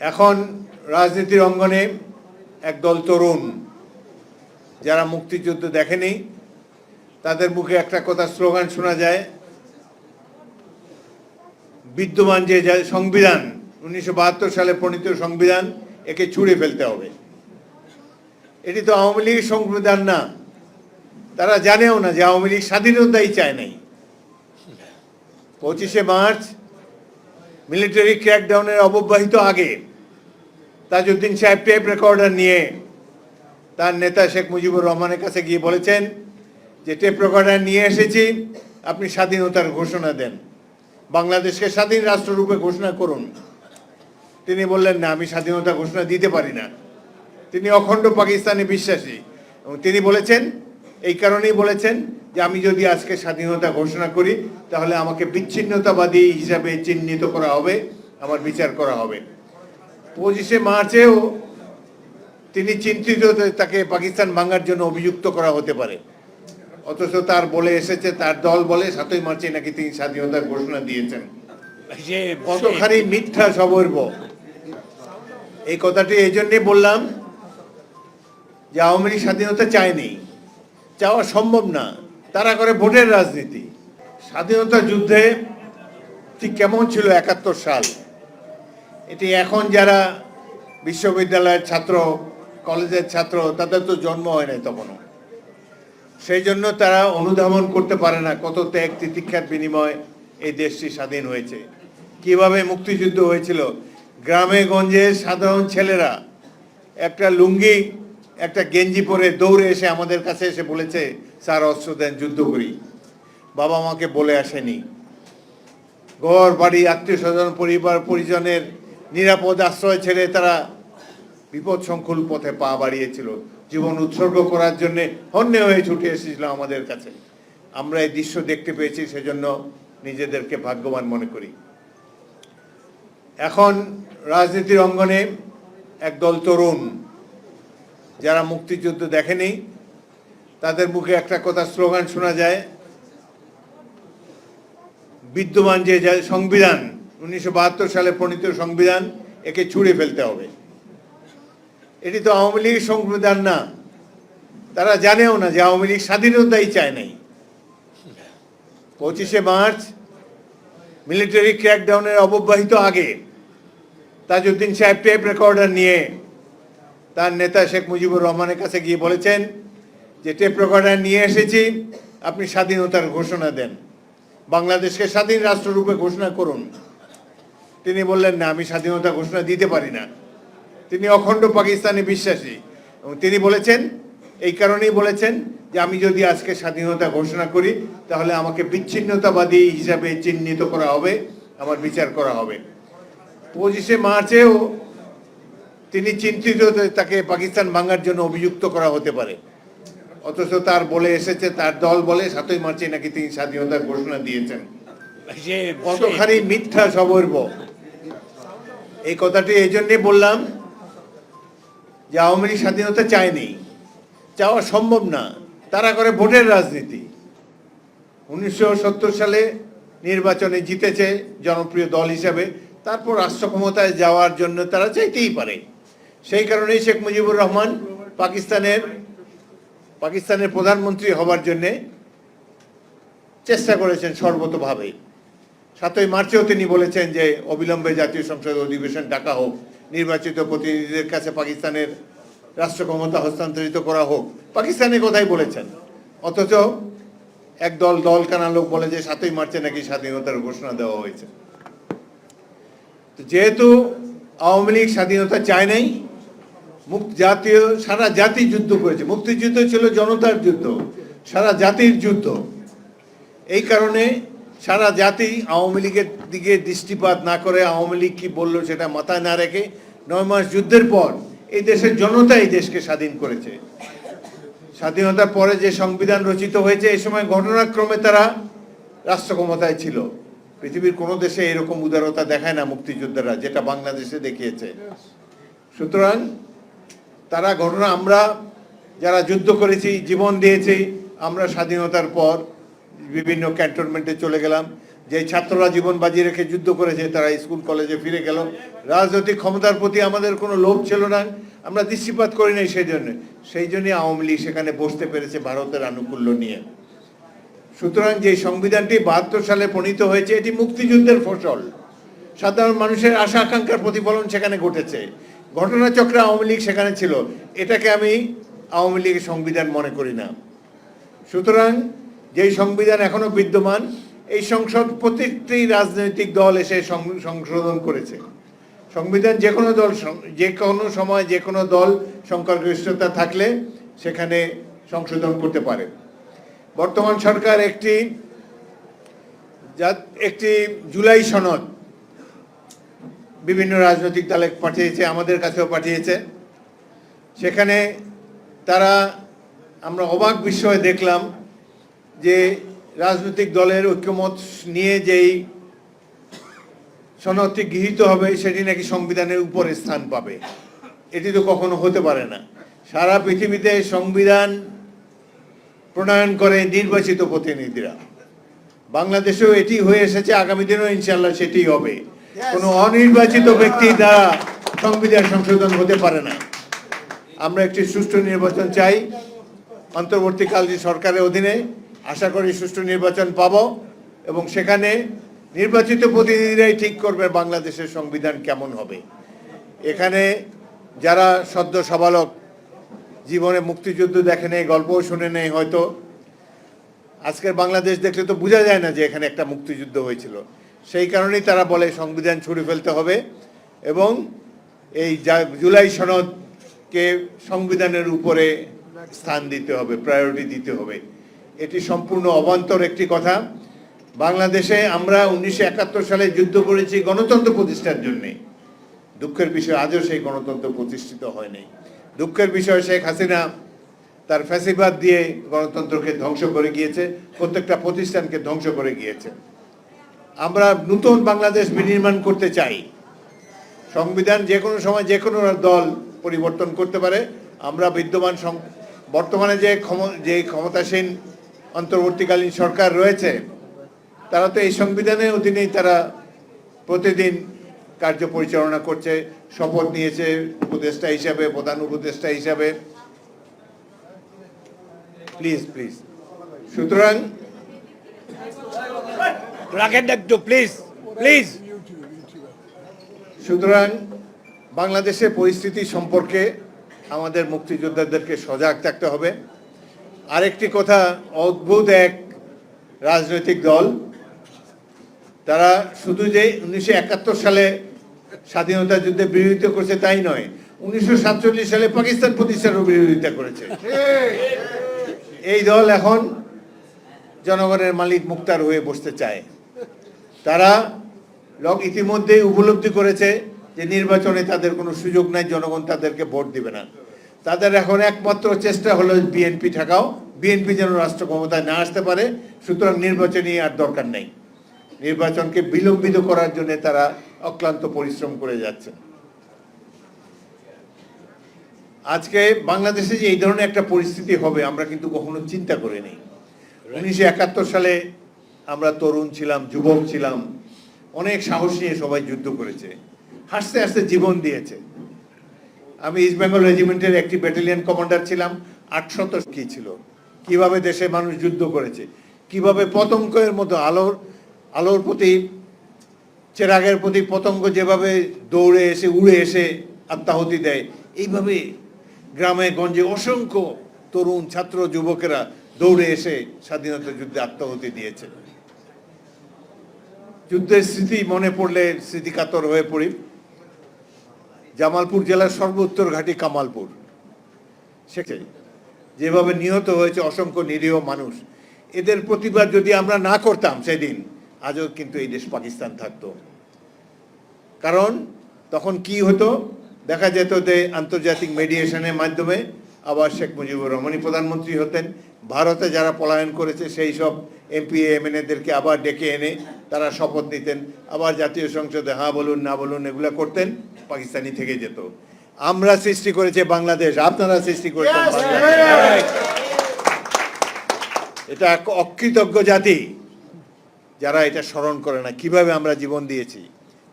এখন রাজনীতির অঙ্গনে একদল তরুণ যারা মুক্তিযুদ্ধ দেখেনি, তাদের মুখে একটা কথা স্লোগান শোনা যায়, বিদ্যমান যে সংবিধান, উনিশশো বাহাত্তর সালে প্রণীত সংবিধান, একে ছুঁড়ে ফেলতে হবে। এটি তো আওয়ামী লীগের সংবিধান না। তারা জানেও না যে আওয়ামী লীগ স্বাধীনতাই চায় নাই। পঁচিশে মার্চ, মিলিটারি ক্র্যাকডাউনের অব্যবহিত আগে তাজউদ্দিন সাহেব টেপ রেকর্ডার নিয়ে তার নেতা শেখ মুজিবুর রহমানের কাছে গিয়ে বলেছেন যে টেপ রেকর্ডার নিয়ে এসেছি, আপনি স্বাধীনতার ঘোষণা দেন। বাংলাদেশকে স্বাধীন রাষ্ট্ররূপে ঘোষণা করুন। তিনি বললেন, না, আমি স্বাধীনতা ঘোষণা দিতে পারি না। তিনি অখণ্ড পাকিস্তানে বিশ্বাসী। এবং তিনি বলেছেন, এই কারণেই বলেছেন যে, আমি যদি আজকে স্বাধীনতা ঘোষণা করি, তাহলে আমাকে বিচ্ছিন্নতাবাদী হিসাবে চিহ্নিত করা হবে, আমার বিচার করা হবে। পঁচিশে মার্চেও তিনি চিন্তিত তাকে পাকিস্তান ভাঙার জন্য অভিযুক্ত করা হতে পারে। অথচ তার বলে এসেছে তার দল বলে সাতই মার্চে নাকি তিনি স্বাধীনতার ঘোষণা দিয়েছেন। কতখানি মিথ্যা সবর্ব এই কথাটি এই জন্যে বললাম যে আওয়ামী লীগ স্বাধীনতা চায়নি। চাওয়া সম্ভব না। তারা করে ভোটের রাজনীতি। স্বাধীনতা যুদ্ধে ঠিক কেমন ছিল একাত্তর সাল? এটি এখন যারা বিশ্ববিদ্যালয়ের ছাত্র, কলেজের ছাত্র, তাদের তো জন্ম হয় নাই তখনও। সেই জন্য তারা অনুধাবন করতে পারে না কত ত্যাগ, তিতিক্ষার বিনিময় এই দেশটি স্বাধীন হয়েছে। কীভাবে মুক্তিযুদ্ধ হয়েছিল? গ্রামে গঞ্জে সাধারণ ছেলেরা একটা লুঙ্গি, একটা গেঞ্জি পরে দৌড়ে এসে আমাদের কাছে এসে বলেছে, স্যার, অস্ত্র দেন, যুদ্ধ করি। বাবা মাকে বলে আসেনি। ঘর, বাড়ি আত্মীয় স্বজন পরিবার, পরিজনের নিরাপদ আশ্রয় ছেড়ে তারা বিপদ সংকুল পথে পা বাড়িয়েছিল। জীবন উৎসর্গ করার জন্য হন্যে হয়ে ছুটে এসেছিল আমাদের কাছে। আমরা এই দৃশ্য দেখতে পেয়েছি, সেজন্য নিজেদেরকে ভাগ্যবান মনে করি। এখন রাজনীতির অঙ্গনে একদল তরুণ, যারা মুক্তিযুদ্ধ দেখেনি, তাদের মুখে একটা কথা স্লোগান শোনা যায়, বিদ্যমান যে সংবিধান উনিশশো বাহাত্তর সালে প্রণীত সংবিধান একে ছুঁড়ে ফেলতে হবে। এটি তো আওয়ামী লীগের সংবিধান না। তারা জানেও না যে আওয়ামী লীগ স্বাধীনতাই চায় নাই। পঁচিশে মার্চ, মিলিটারি ক্র্যাকডাউনের অব্যবহিত আগে তাজউদ্দিন সাহেব টেপ রেকর্ডার নিয়ে তার নেতা শেখ মুজিবুর রহমানের কাছে গিয়ে বলেছেন যে, টেপ রেকর্ডার নিয়ে এসেছি, আপনি স্বাধীনতার ঘোষণা দেন। বাংলাদেশকে স্বাধীন রাষ্ট্ররূপে ঘোষণা করুন। তিনি বললেন না আমি স্বাধীনতা ঘোষণা দিতে পারি না। তিনি অখণ্ড পাকিস্তানে বিশ্বাসী। এবং তিনি বলেছেন এই কারণেই বলেছেন যে আমি যদি আজকে স্বাধীনতা ঘোষণা করি তাহলে আমাকে বিচ্ছিন্নতাবাদী হিসাবে চিহ্নিত করা হবে আমার বিচার করা হবে। পঁচিশে মার্চেও তিনি চিন্তিত তাকে পাকিস্তান ভাঙার জন্য অভিযুক্ত করা হতে পারে। অথচ তার বলে এসেছে তার দল বলে সাতই মার্চে নাকি তিনি স্বাধীনতার ঘোষণা দিয়েছেন। কতখানি মিথ্যা সবর্ব এই কথাটি এই জন্যে বললাম যে আওয়ামী লীগ স্বাধীনতা চায়নি। চাওয়া সম্ভব না। তারা করে ভোটের রাজনীতি। উনিশশো সত্তর সালে নির্বাচনে জিতেছে জনপ্রিয় দল হিসাবে। তারপর রাষ্ট্র ক্ষমতায় যাওয়ার জন্য তারা চাইতেই পারে। সেই কারণেই শেখ মুজিবুর রহমান পাকিস্তানের পাকিস্তানের প্রধানমন্ত্রী হবার জন্যে চেষ্টা করেছেন সর্বতভাবে। সাতই মার্চেও তিনি বলেছেন যে অবিলম্বে জাতীয় সংসদ অধিবেশন ডাকা হোক, নির্বাচিত প্রতিনিধিদের কাছে পাকিস্তানের রাষ্ট্র ক্ষমতা হস্তান্তরিত করা হোক। পাকিস্তানের কথাই বলেছেন। অথচ একদল দল কানা লোক বলে যে সাতই মার্চে নাকি স্বাধীনতার ঘোষণা দেওয়া হয়েছে। যেহেতু আওয়ামী লীগ স্বাধীনতা চায় নাই, মুক্ত জাতীয়, সারা জাতি যুদ্ধ করেছে। মুক্তিযুদ্ধ ছিল জনতার যুদ্ধ, সারা জাতির যুদ্ধ। এই কারণে সারা জাতি আওয়ামী লীগের দিকে দৃষ্টিপাত না করে আওয়ামী লীগ কি বলল সেটা মাথায় না রেখে নয় মাস যুদ্ধের পর এই দেশের জনতা এই দেশকে স্বাধীন করেছে। স্বাধীনতার পরে যে সংবিধান রচিত হয়েছে, এই সময় ঘটনাক্রমে তারা রাষ্ট্র ক্ষমতায় ছিল। পৃথিবীর কোনো দেশে এরকম উদারতা দেখায় না মুক্তিযোদ্ধারা, যেটা বাংলাদেশে দেখিয়েছে। সুতরাং তারা ঘটনা, আমরা যারা যুদ্ধ করেছি, জীবন দিয়েছি, আমরা স্বাধীনতার পর বিভিন্ন ক্যান্টনমেন্টে চলে গেলাম। যে ছাত্ররা জীবন বাজি রেখে যুদ্ধ করেছে, তারা স্কুল, কলেজে ফিরে গেল। রাজনৈতিক ক্ষমতার প্রতি আমাদের কোনো লোভ ছিল না। আমরা দৃষ্টিপাত করি নাই সেই জন্য। সেই জন্যই আওয়ামী লীগ সেখানে বসতে পেরেছে ভারতের আনুকূল্য নিয়ে। সুতরাং যে সংবিধানটি বাহাত্তর সালে প্রণীত হয়েছে, এটি মুক্তিযুদ্ধের ফসল। সাধারণ মানুষের আশা, আকাঙ্ক্ষার প্রতিফলন সেখানে ঘটেছে। ঘটনাচক্রে আওয়ামী লীগ সেখানে ছিল। এটাকে আমি আওয়ামী লীগের সংবিধান মনে করি না। সুতরাং যেই সংবিধান এখনও বিদ্যমান, এই সংসদ প্রত্যেকটি রাজনৈতিক দল এসে সংশোধন করেছে। সংবিধান যে কোনো দল যে কোনো সময় যে কোনো দল সংখ্যাগরিষ্ঠতা থাকলে সেখানে সংশোধন করতে পারে। বর্তমান সরকার একটি একটি জুলাই সনদ বিভিন্ন রাজনৈতিক দলে পাঠিয়েছে, আমাদের কাছেও পাঠিয়েছে। সেখানে তারা, আমরা অবাক বিস্ময়ে দেখলাম যে রাজনৈতিক দলের ঐক্যমত নিয়ে যেই সনদটি গৃহীত হবে সেটি নাকি সংবিধানের উপরে স্থান পাবে? এটি তো কখনো হতে পারে না। সারা পৃথিবীতে সংবিধান প্রণয়ন করে নির্বাচিত প্রতিনিধিরা। বাংলাদেশেও এটি হয়ে এসেছে আগামী দিনেও ইনশাল্লাহ সেটি হবে। কোনো অনির্বাচিত ব্যক্তি দ্বারা সংবিধান সংশোধন হতে পারে না। আমরা একটি সুষ্ঠু নির্বাচন চাই। অন্তর্বর্তীকালীন সরকারের অধীনে আশা করি সুষ্ঠু নির্বাচন পাব এবং সেখানে নির্বাচিত প্রতিনিধিরাই ঠিক করবে বাংলাদেশের সংবিধান কেমন হবে। এখানে যারা সদ্য সবালক জীবনে মুক্তিযুদ্ধ দেখে নেই, গল্পও শুনে নেই হয়তো। আজকের বাংলাদেশ দেখলে তো বোঝা যায় না যে এখানে একটা মুক্তিযুদ্ধ হয়েছিল। সেই কারণেই তারা বলে সংবিধান ছুড়ে ফেলতে হবে এবং এই জুলাই সনদকে সংবিধানের উপরে স্থান দিতে হবে প্রায়োরিটি দিতে হবে। এটি সম্পূর্ণ অবান্তর একটি কথা। বাংলাদেশে আমরা উনিশশো একাত্তর সালে যুদ্ধ করেছি গণতন্ত্র প্রতিষ্ঠার জন্যে। দুঃখের বিষয়, আজও সেই গণতন্ত্র প্রতিষ্ঠিত হয়নি দুঃখের বিষয়, শেখ হাসিনা তার ফ্যাসিবাদ দিয়ে গণতন্ত্রকে ধ্বংস করে গিয়েছে, প্রত্যেকটা প্রতিষ্ঠানকে ধ্বংস করে গিয়েছে। আমরা নতুন বাংলাদেশ বিনির্মাণ করতে চাই। সংবিধান যে কোনো সময় যে কোনো দল পরিবর্তন করতে পারে। আমরা বিদ্যমান বর্তমানে যে ক্ষম যে ক্ষমতাসীন অন্তর্বর্তীকালীন সরকার রয়েছে তারা তো এই সংবিধানের অধীনেই তারা প্রতিদিন কার্য পরিচালনা করছে শপথ নিয়েছে উপদেষ্টা হিসাবে প্রধান উপদেষ্টা হিসাবে। প্লিজ প্লিজ সুতরাং রাখেন না একটু প্লিজ প্লিজ সুতরাং বাংলাদেশের পরিস্থিতি সম্পর্কে আমাদের মুক্তিযোদ্ধাদেরকে সজাগ থাকতে হবে। আরেকটি কথা, অদ্ভুত এক রাজনৈতিক দল। তারা শুধু যে উনিশশো একাত্তর সালে স্বাধীনতা যুদ্ধে বিরোধিতা করছে তাই নয়, উনিশশো সালে পাকিস্তান প্রতিষ্ঠারও বিরোধিতা করেছে। এই দল এখন জনগণের মালিক মুক্তার হয়ে বসতে চায়। তারা লোক ইতিমধ্যেই উপলব্ধি করেছে যে নির্বাচনে তাদের কোনো সুযোগ নাই, জনগণ তাদেরকে ভোট দিবে না। তাদের এখন একমাত্র চেষ্টা হলো বিএনপি ঠেকাও। বিএনপি যেন রাষ্ট্র ক্ষমতায় না আসতে পারে, সুতরাং নির্বাচনী আর দরকার নেই। নির্বাচনকে বিলম্বিত করার জন্য তারা অক্লান্ত পরিশ্রম করে যাচ্ছে। আজকে বাংলাদেশে যে এই ধরনের একটা পরিস্থিতি হবে, আমরা কিন্তু কখনো চিন্তা করিনি উনিশশো একাত্তর সালে আমরা তরুণ ছিলাম, যুবক ছিলাম, অনেক সাহস নিয়ে সবাই যুদ্ধ করেছে। হাসতে হাসতে জীবন দিয়েছে। আমি ইস্ট বেঙ্গল রেজিমেন্টের একটি ব্যাটালিয়ন কমান্ডার ছিলাম, আটশত কি ছিল? কীভাবে দেশে মানুষ যুদ্ধ করেছে? কীভাবে পতঙ্গের মতো আলোর আলোর প্রতি, চেরাগের প্রতি পতঙ্গ যেভাবে দৌড়ে এসে, উড়ে এসে আত্মাহুতি দেয়, এইভাবে গ্রামে, গঞ্জে অসংখ্য তরুণ, ছাত্র, যুবকেরা দৌড়ে এসে স্বাধীনতা যুদ্ধে আত্মাহুতি দিয়েছে। যুদ্ধের স্মৃতি মনে পড়লে স্মৃতিকাতর হয়ে পড়ি। জামালপুর জেলার সর্বোত্তর ঘাটি কামালপুর। সেখানে যেভাবে নিহত হয়েছে অসংখ্য নিরীহ মানুষ। এদের প্রতিবাদ যদি আমরা না করতাম সেদিন, আজও কিন্তু এই দেশ পাকিস্তান থাকত। কারণ তখন কি হতো? দেখা যেত যে আন্তর্জাতিক মেডিয়েশনের মাধ্যমে আবার শেখ মুজিবুর রহমানই প্রধানমন্ত্রী হতেন। ভারতে যারা পলায়ন করেছে, সেই সব এমপি এমএনএদেরকে আবার ডেকে এনে তারা শপথ নিতেন। আবার জাতীয় সংসদে হ্যাঁ বলুন না বলুন এগুলা করতেন পাকিস্তানি থেকে যেত। আমরা সৃষ্টি করেছে বাংলাদেশ আপনারা সৃষ্টি করেছেন এটা এক অকৃতজ্ঞ জাতি। যারা এটা স্মরণ করে না কীভাবে আমরা জীবন দিয়েছি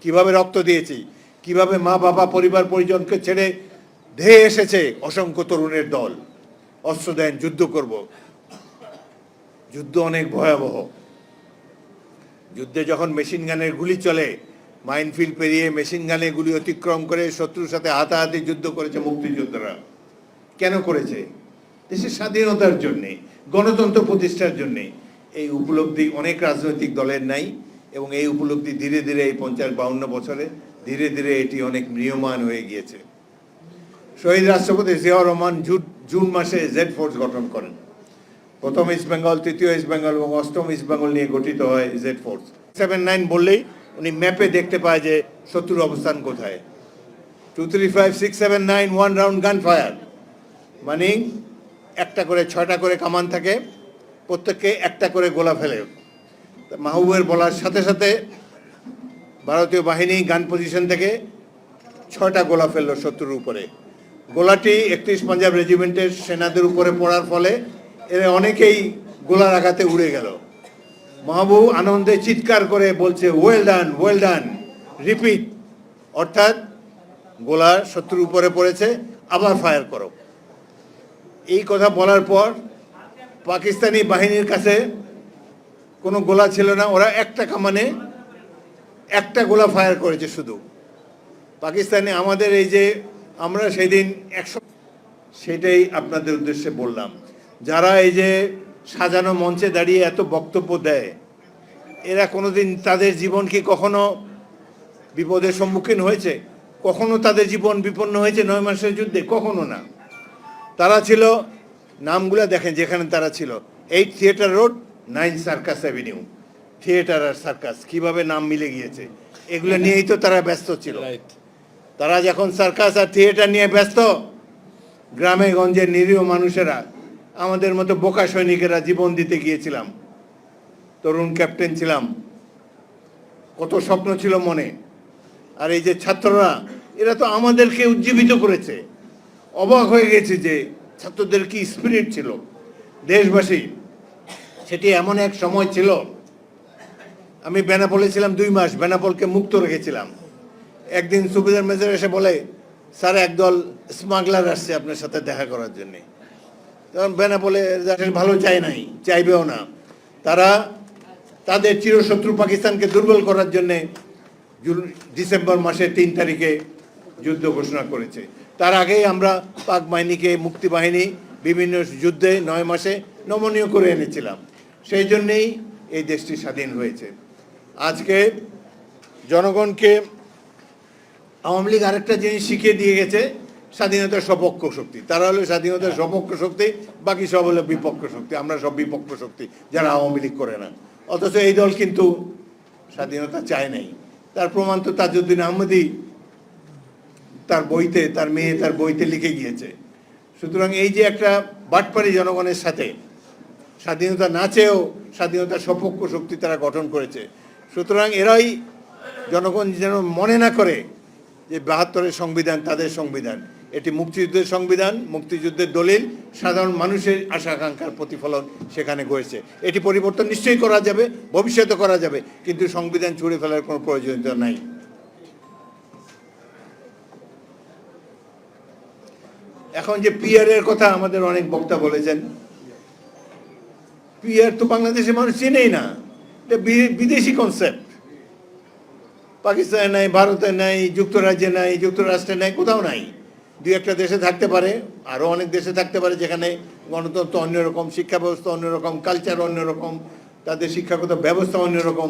কীভাবে রক্ত দিয়েছি কীভাবে মা বাবা পরিবার পরিজনকে ছেড়ে ধেয়ে এসেছে অসংখ্য তরুণের দল। অস্ত্র দেন যুদ্ধ করব। যুদ্ধ অনেক ভয়াবহ। যুদ্ধে যখন মেশিন গানের গুলি চলে মাইনফিল্ড পেরিয়ে মেশিন গানে গুলি অতিক্রম করে শত্রুর সাথে হাতাহাতি যুদ্ধ করেছে মুক্তিযোদ্ধারা। কেন করেছে? দেশের স্বাধীনতার জন্যে, গণতন্ত্র প্রতিষ্ঠার জন্যে এই উপলব্ধি অনেক রাজনৈতিক দলের নাই এবং এই উপলব্ধি ধীরে ধীরে এই পঞ্চাশ বাউন্ন বছরে ধীরে ধীরে এটি অনেক নিয়মান হয়ে গিয়েছে। শহীদ রাষ্ট্রপতি জিয়াউর রহমান জুন মাসে জেড ফোর্স গঠন করেন। প্রথম ইস্ট বেঙ্গল, তৃতীয় ইস্ট বেঙ্গল এবং অষ্টম ইস্ট বেঙ্গল নিয়ে গঠিত হয় জেড ফোর্স সেভেন নাইন বললেই উনি ম্যাপে দেখতে পায় যে শত্রুর অবস্থান কোথায়। Two three five six seven nine one round gun fire মানে একটা করে, ছয়টা করে কামান থাকে, প্রত্যেককে একটা করে গোলা ফেলে। মাহবুবের বলার সাথে সাথে ভারতীয় বাহিনী গান পজিশন থেকে ছয়টা গোলা ফেলল শত্রুর উপরে। গোলাটি একত্রিশ পাঞ্জাব রেজিমেন্টের সেনাদের উপরে পড়ার ফলে এরা অনেকেই গোলার আঘাতে উড়ে গেল। মাহবুব আনন্দে চিৎকার করে বলছে well done well done repeat অর্থাৎ গোলা শত্রুর উপরে পড়েছে, আবার ফায়ার করো। এই কথা বলার পর পাকিস্তানি বাহিনীর কাছে কোনো গোলা ছিল না, ওরা একটা কামানে একটা গোলা ফায়ার করেছে শুধু। পাকিস্তানে আমাদের এই যে আমরা সেদিন একশো সেটাই আপনাদের উদ্দেশ্যে বললাম। যারা এই যে সাজানো মঞ্চে দাঁড়িয়ে এত বক্তব্য দেয় এরা কোনোদিন তাদের জীবন কি কখনো বিপদের সম্মুখীন হয়েছে? কখনো তাদের জীবন বিপন্ন হয়েছে নয় মাসের যুদ্ধে? কখনো না। তারা ছিল নামগুলো দেখেন যেখানে তারা ছিল eight theatre road nine circus avenue. Theatre আর সার্কাস কীভাবে নাম মিলে গিয়েছে? এগুলো নিয়েই তো তারা ব্যস্ত ছিল। তারা যখন সার্কাস আর থিয়েটার নিয়ে ব্যস্ত গ্রামে গঞ্জের নিরীহ মানুষেরা আমাদের মতো বোকা সৈনিকেরা জীবন দিতে গিয়েছিলাম। তরুণ ক্যাপ্টেন ছিলাম। কত স্বপ্ন ছিল মনে। আর এই যে ছাত্ররা, এরা তো আমাদেরকে উজ্জীবিত করেছে। অবাক হয়ে গেছে যে ছাত্রদের কি স্পিরিট ছিল। দেশবাসী, সেটি এমন এক সময় ছিল। আমি বেনাপোলে ছিলাম দুই মাস, বেনাপোলকে মুক্ত রেখেছিলাম। একদিন সুবিধার মেজর এসে বলে, স্যার, একদল স্মাগলার আসছে আপনার সাথে দেখা করার জন্যে। তখন বেনাপোলে যাদের ভালো চায় নাই, চাইবেও না। তারা তাদের চিরশত্রু পাকিস্তানকে দুর্বল করার জন্যে জুন- ডিসেম্বর মাসের তিন তারিখে যুদ্ধ ঘোষণা করেছে। তার আগেই আমরা পাক বাহিনীকে মুক্তি বাহিনী বিভিন্ন যুদ্ধে নয় মাসে নমনীয় করে এনেছিলাম। সেই জন্যেই এই দেশটি স্বাধীন হয়েছে। আজকে জনগণকে আওয়ামী লীগ আরেকটা জিনিস শিখিয়ে দিয়ে গেছে স্বাধীনতার সপক্ষ শক্তি। তারা হলো স্বাধীনতার সপক্ষ শক্তি বাকি সব হলো বিপক্ষ শক্তি। আমরা সব বিপক্ষ শক্তি যারা আওয়ামী লীগ করে না। অথচ এই দল কিন্তু স্বাধীনতা চায় নাই। তার প্রমাণ তো তাজউদ্দিন আহমদি তার বইতে তার মেয়ে তার বইতে লিখে গিয়েছে। সুতরাং এই যে একটা বাটপাড়ি জনগণের সাথে স্বাধীনতা না চেয়েও স্বাধীনতার সপক্ষ শক্তি তারা গঠন করেছে। সুতরাং এরাই জনগণ যেন মনে না করে যে বাহাত্তরের সংবিধান তাদের সংবিধান। এটি মুক্তিযুদ্ধের সংবিধান, মুক্তিযুদ্ধের দলিল, সাধারণ মানুষের আশা আকাঙ্ক্ষার প্রতিফলন সেখানে হয়েছে এটি পরিবর্তন নিশ্চয়ই করা যাবে, ভবিষ্যতে করা যাবে, কিন্তু সংবিধান ছুঁড়ে ফেলার কোনো প্রয়োজনীয়তা নাই। এখন যে পিয়ার এর কথা আমাদের অনেক বক্তা বলেছেন, পিয়ার তো বাংলাদেশের মানুষ চেনেই না। এটা বিদেশি কনসেপ্ট পাকিস্তানে নাই, ভারতে নাই, যুক্তরাজ্যে নাই, যুক্তরাষ্ট্রে নাই, কোথাও নাই। দুই একটা দেশে থাকতে পারে আরও অনেক দেশে থাকতে পারে যেখানে গণতন্ত্র অন্যরকম শিক্ষা ব্যবস্থা অন্যরকম কালচার অন্যরকম তাদের শিক্ষাগত ব্যবস্থা অন্যরকম।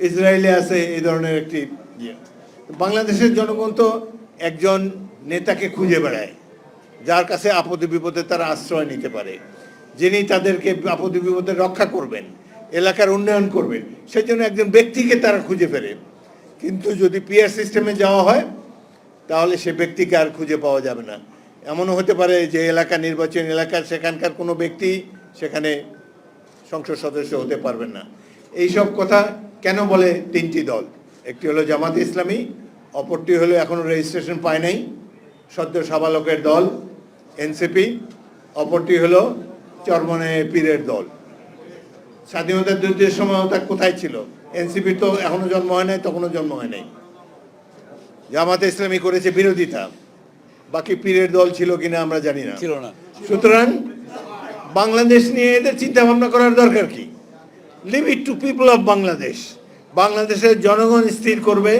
ইসরায়েলে আছে। এই ধরনের একটি ইয়ে। বাংলাদেশের জনগণ তো একজন নেতাকে খুঁজে বেড়ায় যার কাছে আপদে বিপদে তারা আশ্রয় নিতে পারে যিনি তাদেরকে আপদে বিপদে রক্ষা করবেন এলাকার উন্নয়ন করবেন সেই জন্য একজন ব্যক্তিকে তারা খুঁজে ফেরে। কিন্তু যদি পিয়ার সিস্টেমে যাওয়া হয় তাহলে সে ব্যক্তিকে আর খুঁজে পাওয়া যাবে না। এমনও হতে পারে যে এলাকা নির্বাচন, এলাকার সেখানকার কোনো ব্যক্তি সেখানে সংসদ সদস্য হতে পারবেন না। এই সব কথা কেন বলে তিনটি দল? একটি হলো জামাত ইসলামী, অপরটি হলো এখনও রেজিস্ট্রেশন পায় নাই, সদ্য সাবালকের দল এনসিপি অপরটি হলো চরমনে পীরের দল। স্বাধীনতার যুদ্ধের সময় তা কোথায় ছিল? এনসিপি তো এখনও জন্ম হয় নাই, তখনও জন্ম হয় নাই। জামাতে ইসলামী করেছে বিরোধিতা। বাকি পীরের দল ছিল কিনা আমরা জানি না। ছিল না। সুতরাং বাংলাদেশ নিয়ে এদের চিন্তা ভাবনা করার দরকার কি? Leave it to people of Bangladesh বাংলাদেশের জনগণ স্থির করবে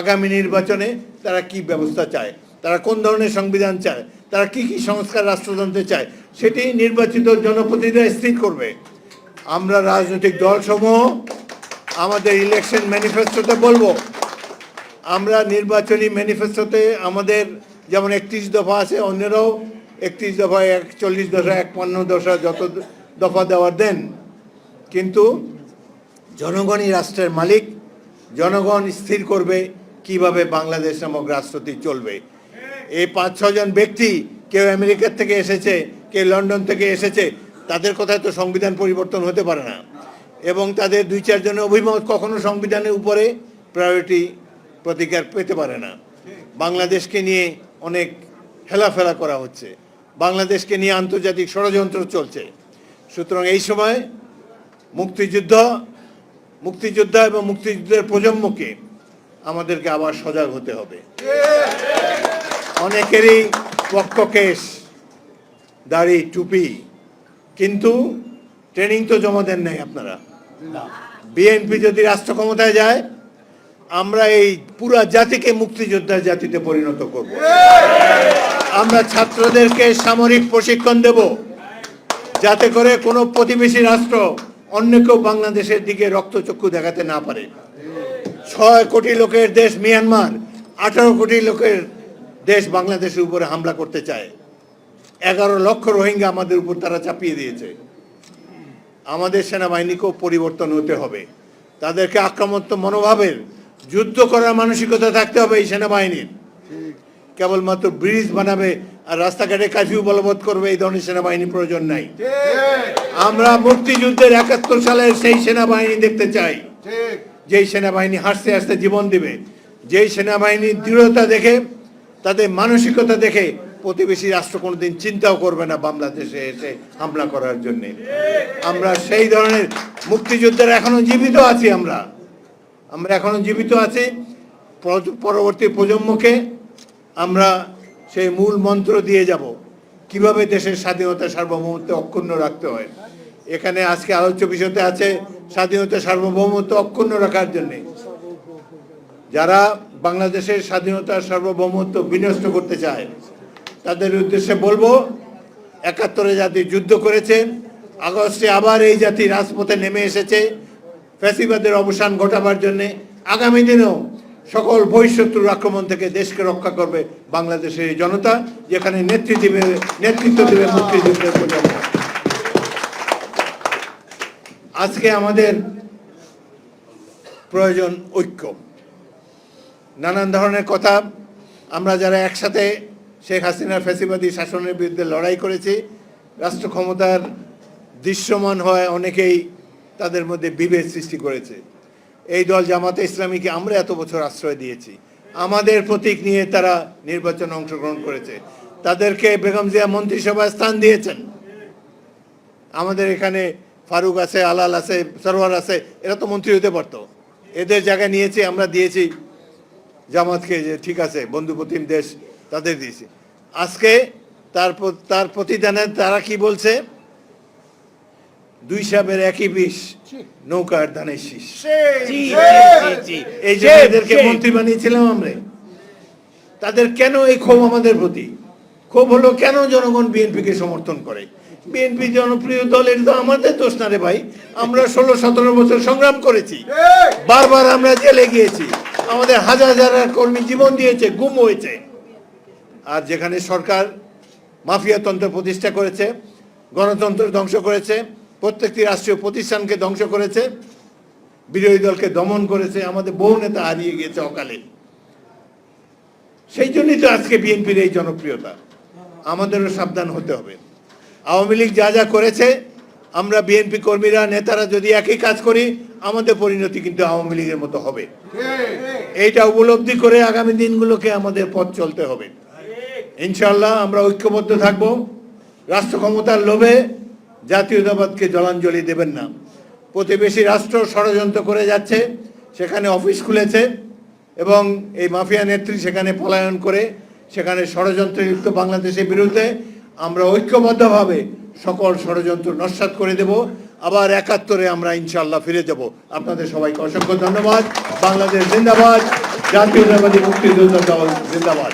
আগামী নির্বাচনে তারা কি ব্যবস্থা চায় তারা কোন ধরনের সংবিধান চায় তারা কি কি সংস্কার রাষ্ট্রযন্ত্রে চায় সেটি নির্বাচিত জনপ্রতিনিধিরা স্থির করবে। আমরা রাজনৈতিক দলসমূহ আমাদের ইলেকশন ম্যানিফেস্টোতে বলব। আমরা নির্বাচনী ম্যানিফেস্টোতে আমাদের যেমন একত্রিশ দফা আছে, অন্যরাও একত্রিশ দফা একচল্লিশ দফা, একপান্ন দশা যত দফা দেওয়ার দেন। কিন্তু জনগণই রাষ্ট্রের মালিক, জনগণ স্থির করবে কীভাবে বাংলাদেশ নামক রাষ্ট্রটি চলবে। এই পাঁচ ছজন ব্যক্তি কেউ আমেরিকার থেকে এসেছে, কেউ লন্ডন থেকে এসেছে, তাদের কথায় তো সংবিধান পরিবর্তন হতে পারে না। এবং তাদের দুই চারজনের অভিমত কখনো সংবিধানের উপরে প্রায়োরিটি প্রতিকার পেতে পারে না। বাংলাদেশকে নিয়ে অনেক হেলাফেলা করা হচ্ছে। বাংলাদেশকে নিয়ে আন্তর্জাতিক ষড়যন্ত্র চলছে। সুতরাং এই সময় মুক্তিযুদ্ধ মুক্তিযোদ্ধা এবং মুক্তিযুদ্ধের প্রজন্মকে আমাদেরকে আবার সজাগ হতে হবে। অনেকেরই পক্ষকেশ দাড়ি টুপি কিন্তু ট্রেনিং তো জমা দেন নাই আপনারা। বিএনপি যদি রাষ্ট্র ক্ষমতায় যায় আমরা এই পুরা জাতিকে মুক্তিযোদ্ধার জাতিতে পরিণত করব। আমরা ছাত্রদেরকে সামরিক প্রশিক্ষণ দেব, যাতে করে কোনো প্রতিবেশী রাষ্ট্র অন্য কেউ বাংলাদেশের দিকে রক্তচক্ষু দেখাতে না পারে। ছয় কোটি লোকের দেশ মিয়ানমার, আঠারো কোটি লোকের দেশ বাংলাদেশের উপরে হামলা করতে চায়। এগারো লক্ষ রোহিঙ্গা আমাদের উপর তারা চাপিয়ে দিয়েছে। আমাদের সেনাবাহিনীকেও পরিবর্তন হতে হবে। তাদেরকে আক্রমণাত্মক মনোভাবের যুদ্ধ করার মানসিকতা থাকতে হবে এই সেনাবাহিনীর। কেবলমাত্র ব্রিজ বানাবে আর রাস্তাঘাটে কারফিউ বলবৎ করবে এই ধরনের সেনাবাহিনী প্রয়োজন নাই। আমরা মুক্তিযুদ্ধের একাত্তর সালের সেই সেনাবাহিনী দেখতে চাই। যেই সেনাবাহিনী হাসতে হাসতে জীবন দিবে যেই সেনাবাহিনীর দৃঢ়তা দেখে তাদের মানসিকতা দেখে প্রতিবেশী রাষ্ট্র কোনোদিন চিন্তাও করবে না বাংলাদেশে এসে হামলা করার জন্য। আমরা সেই ধরনের মুক্তিযুদ্ধের এখনও জীবিত আছি আমরা। আমরা এখনও জীবিত আছি। পরবর্তী প্রজন্মকে আমরা সেই মূল মন্ত্র দিয়ে যাব, কীভাবে দেশের স্বাধীনতা সার্বভৌমত্ব অক্ষুণ্ণ রাখতে হয়। এখানে আজকে আলোচ্য বিষয়তে আছে স্বাধীনতা সার্বভৌমত্ব অক্ষুণ্ণ রাখার জন্যে। যারা বাংলাদেশের স্বাধীনতা সার্বভৌমত্ব বিনষ্ট করতে চায়, তাদের উদ্দেশ্যে বলব, একাত্তরে জাতি যুদ্ধ করেছে, আগস্টে আবার এই জাতি রাজপথে নেমে এসেছে। ফ্যাসিবাদের অবসান ঘটাবার জন্যে আগামী দিনেও সকল বহিঃশত্রুর আক্রমণ থেকে দেশকে রক্ষা করবে বাংলাদেশের জনতা, যেখানে নেতৃত্ব নেতৃত্ব দেবে মুক্তিযুদ্ধের প্রজন্ম। আজকে আমাদের প্রয়োজন ঐক্য। নানান ধরনের কথা আমরা যারা একসাথে শেখ হাসিনার ফ্যাসিবাদী শাসনের বিরুদ্ধে লড়াই করেছি, রাষ্ট্র ক্ষমতার দৃশ্যমান হয় অনেকেই তাদের মধ্যে বিভেদ সৃষ্টি করেছে। এই দল জামাতে ইসলামীকে আমরা এত বছর আশ্রয় দিয়েছি। আমাদের প্রতীক নিয়ে তারা নির্বাচনে অংশগ্রহণ করেছে। তাদেরকে বেগম জিয়া মন্ত্রিসভায় স্থান দিয়েছেন। আমাদের এখানে ফারুক আছে, আলাল আছে সরোয়ার আছে, এরা তো মন্ত্রী হতে পারতো। এদের জায়গায় নিয়েছি, আমরা দিয়েছি। জামাতকে যে ঠিক আছে, বন্ধু প্রতিম দেশ তাদের দিয়েছি। আজকে তার তার প্রতিদানে তারা কি বলছে? দুই সাবের একই বিষ নৌকার ধানের শীষ। এই যে এদেরকে মন্ত্রী বানিয়েছিলাম আমরা তাদের কেন এই ক্ষোভ আমাদের প্রতি? ক্ষোভ হলো কেন জনগণ বিএনপিকে সমর্থন করে? বিএনপি জনপ্রিয় দল এটা তো আমাদের দোষ না রে ভাই। আমরা ষোলো সতেরো বছর সংগ্রাম করেছি। বারবার আমরা জেলে গিয়েছি। আমাদের হাজার হাজার কর্মী জীবন দিয়েছে গুম হয়েছে। আর যেখানে সরকার মাফিয়াতন্ত্র প্রতিষ্ঠা করেছে গণতন্ত্র ধ্বংস করেছে প্রত্যেকটি রাষ্ট্রীয় প্রতিষ্ঠানকে ধ্বংস করেছে, বিরোধী দলকে দমন করেছে, আমাদের বহু নেতা হারিয়ে গিয়েছে অকালে। সেই জন্যই তো আজকে বিএনপির এই জনপ্রিয়তা। আমাদেরও সাবধান হতে হবে। আওয়ামী লীগ যা যা করেছে, আমরা বিএনপি কর্মীরা, নেতারা যদি একই কাজ করি, আমাদের পরিণতি কিন্তু আওয়ামী লীগের মতো হবে। এইটা উপলব্ধি করে আগামী দিনগুলোকে আমাদের পথ চলতে হবে। ইনশাল্লাহ আমরা ঐক্যবদ্ধ থাকব। রাষ্ট্র ক্ষমতার লোভে জাতীয়তাবাদকে জলাঞ্জলি দেবেন না। প্রতিবেশী রাষ্ট্র ষড়যন্ত্র করে যাচ্ছে, সেখানে অফিস খুলেছে এবং এই মাফিয়া নেত্রী সেখানে পলায়ন করে সেখানে ষড়যন্ত্রে লিপ্ত বাংলাদেশের বিরুদ্ধে আমরা ঐক্যবদ্ধভাবে সকল ষড়যন্ত্র নস্বাত করে দেব। আবার একাত্তরে আমরা ইনশাল্লাহ ফিরে যাব। আপনাদের সবাইকে অসংখ্য ধন্যবাদ। বাংলাদেশ জিন্দাবাদ। জাতীয়তাবাদী মুক্তিযোদ্ধা দল জিন্দাবাদ।